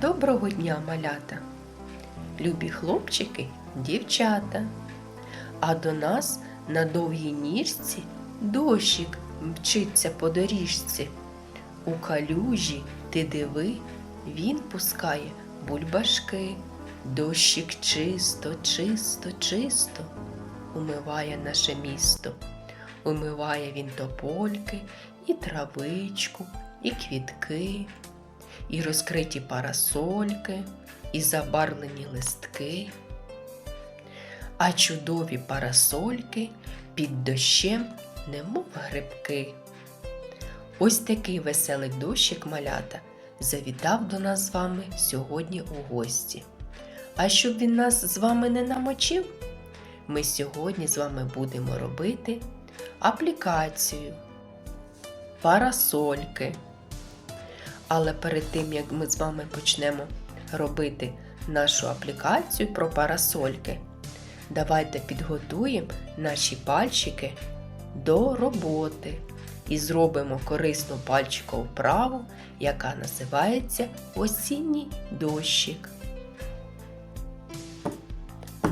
Доброго дня, малята! Любі хлопчики, дівчата. А до нас на довгій ніжці дощик мчиться по доріжці. У калюжі ти диви, він пускає бульбашки. Дощик чисто, чисто, чисто умиває наше місто. Умиває він топольки, і травичку, і квітки, і розкриті парасольки, і забарвлені листки. А чудові парасольки під дощем, немов грибки. Ось такий веселий дощик малята завітав до нас з вами сьогодні у гості. А щоб він нас з вами не намочив, ми сьогодні з вами будемо робити аплікацію, парасольки. Але перед тим, як ми з вами почнемо робити нашу аплікацію про парасольки, давайте підготуємо наші пальчики до роботи і зробимо корисну пальчикову вправу, яка називається осінній дощик.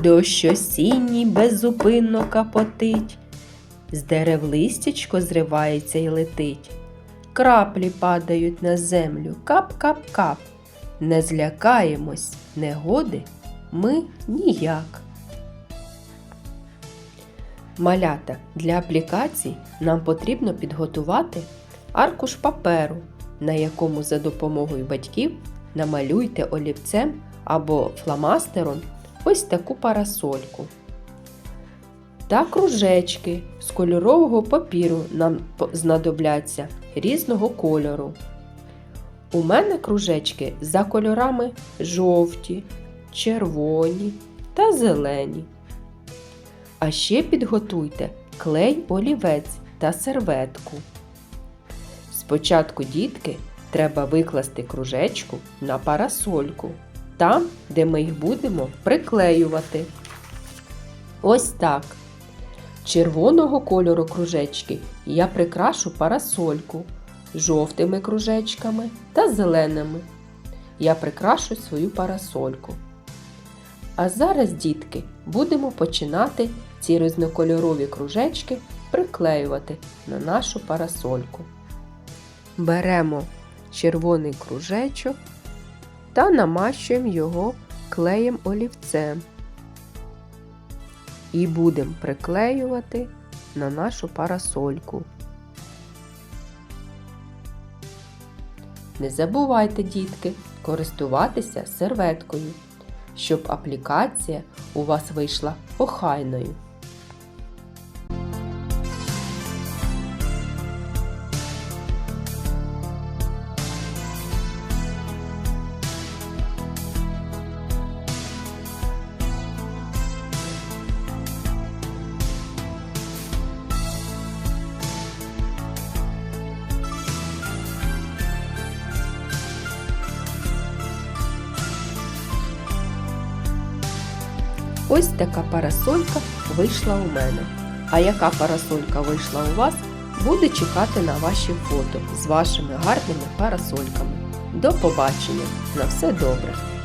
Дощ осінній беззупинно капотить, з дерев листячко зривається й летить. Краплі падають на землю, кап-кап-кап. Не злякаємось негоди ми ніяк. Малята для аплікацій нам потрібно підготувати аркуш паперу, на якому за допомогою батьків намалюйте олівцем або фломастером ось таку парасольку. Та кружечки з кольорового папіру нам знадобляться різного кольору. У мене кружечки за кольорами жовті, червоні та зелені. А ще підготуйте клей олівець та серветку. Спочатку, дітки, треба викласти кружечку на парасольку, там, де ми їх будемо приклеювати. Ось так. Червоного кольору кружечки я прикрашу парасольку жовтими кружечками та зеленими. Я прикрашу свою парасольку. А зараз, дітки, будемо починати ці різнокольорові кружечки приклеювати на нашу парасольку. Беремо червоний кружечок та намащуємо його клеєм олівцем. І будемо приклеювати на нашу парасольку. Не забувайте, дітки, користуватися серветкою, щоб аплікація у вас вийшла охайною. Ось така парасолька вийшла у мене. А яка парасолька вийшла у вас, буде чекати на ваші фото з вашими гарними парасольками. До побачення! На все добре!